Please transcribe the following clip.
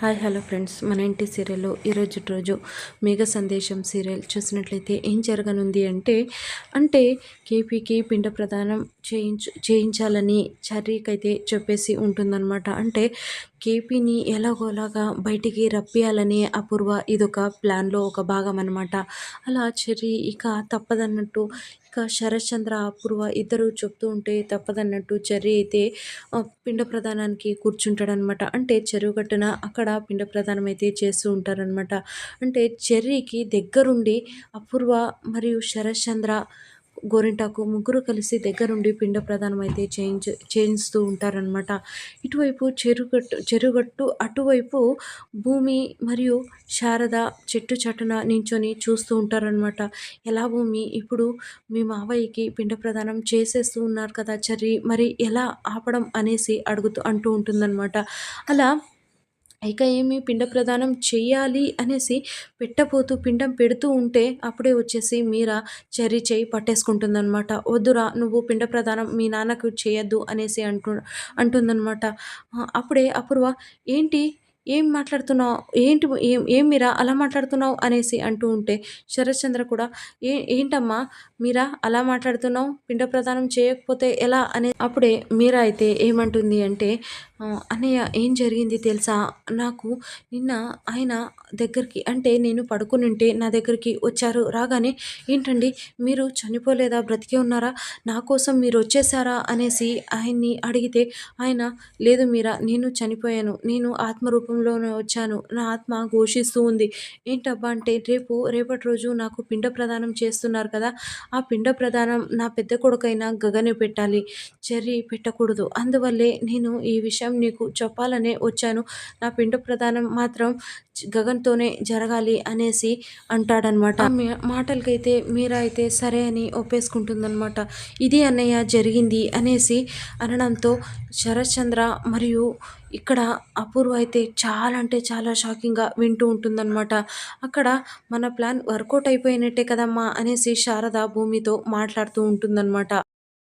Hi hello friends. మన ఇంటి సీరియల్లో ఈరోజు రోజు మేఘ సందేశం సీరియల్ చూసినట్లయితే ఏం జరగనుంది అంటే అంటే కేపీకి పిండ ప్రదానం చేయించు చేయించాలని చర్రీకైతే చెప్పేసి ఉంటుందన్నమాట. అంటే కేపీని ఎలాగోలాగా బయటికి రప్పియాలని అపూర్వ ఇదొక ప్లాన్లో ఒక భాగం అనమాట అలా చెర్రీ ఇక తప్పదన్నట్టు ఇక శరత్చంద్ర అపూర్వ ఇద్దరు చెప్తూ ఉంటే తప్పదన్నట్టు చెర్రీ అయితే పిండ ప్రదానానికి కూర్చుంటాడనమాట అంటే చెరువు గట్టున అక్కడ పిండ ప్రదానం అయితే చేస్తూ ఉంటారనమాట అంటే చెర్రీకి దగ్గరుండి అపూర్వ మరియు శరత్చంద్ర గోరింటాకు ముగ్గురు కలిసి దగ్గరుండి పిండ ప్రదానం అయితే చేయించ చేయిస్తూ ఉంటారనమాట ఇటువైపు చెరుగట్టు చెరుగట్టు అటువైపు భూమి మరియు శారద చెట్టు చట్టున నించొని చూస్తూ ఉంటారనమాట ఎలా భూమి? ఇప్పుడు మీ మావయ్యకి పిండ ప్రదానం చేసేస్తూ ఉన్నారు కదా చర్రి మరి ఎలా ఆపడం అనేసి అడుగుతూ అంటూ ఉంటుందన్నమాట. అలా ఇక ఏమి పిండ ప్రదానం చెయ్యాలి అనేసి పెట్టబోతూ పిండం పెడుతూ ఉంటే అప్పుడే వచ్చేసి మీరా చెర్రీ చేయి పట్టేసుకుంటుందనమాట వద్దురా నువ్వు పిండ ప్రదానం మీ నాన్నకు చేయొద్దు అనేసి అంటు అంటుందన్నమాట. అప్పుడే అపూర్వ ఏంటి? ఏం మాట్లాడుతున్నావు? ఏంటి ఏం ఏం మీరా? అలా మాట్లాడుతున్నావు? అనేసి అంటూ ఉంటే శరత్చంద్ర కూడా ఏ ఏంటమ్మా? మీరా? అలా మాట్లాడుతున్నావు? పిండ ప్రదానం చేయకపోతే ఎలా? అనే అప్పుడే మీరా అయితే ఏమంటుంది అంటే అన్నయ్య ఏం జరిగింది తెలుసా? నాకు నిన్న ఆయన దగ్గరికి అంటే నేను పడుకుని ఉంటే నా దగ్గరికి వచ్చారు. రాగానే ఏంటండి? మీరు చనిపోలేదా? బ్రతికే ఉన్నారా? నా కోసం మీరు వచ్చేసారా అనేసి ఆయన్ని అడిగితే ఆయన లేదు మీరా నేను చనిపోయాను. నేను ఆత్మరూపం ఆత్మరూపంలోనే వచ్చాను. నా ఆత్మ ఘోషిస్తూ ఉంది. ఏంటబ్బా అంటే రేపు రేపటి రోజు నాకు పిండ ప్రదానం చేస్తున్నారు కదా. ఆ పిండ ప్రదానం నా పెద్ద కొడుకైన గగనే పెట్టాలి. చెర్రీ పెట్టకూడదు. అందువల్లే నేను ఈ విషయం నీకు చెప్పాలనే వచ్చాను. నా పిండ ప్రదానం మాత్రం గగన్తోనే జరగాలి అనేసి అంటాడనమాట. మాటలకైతే మీరా అయితే సరే అని ఒప్పేసుకుంటుందనమాట. ఇది అన్నయ్య జరిగింది అనేసి అనడంతో శరత్చంద్ర మరియు ఇక్కడ అపూర్వ అయితే చాలా అంటే చాలా షాకింగ్గా వింటూ ఉంటుందన్నమాట. అక్కడ మన ప్లాన్ వర్కౌట్ అయిపోయినట్టే కదమ్మా అనేసి శారద భూమితో మాట్లాడుతూ ఉంటుందన్నమాట.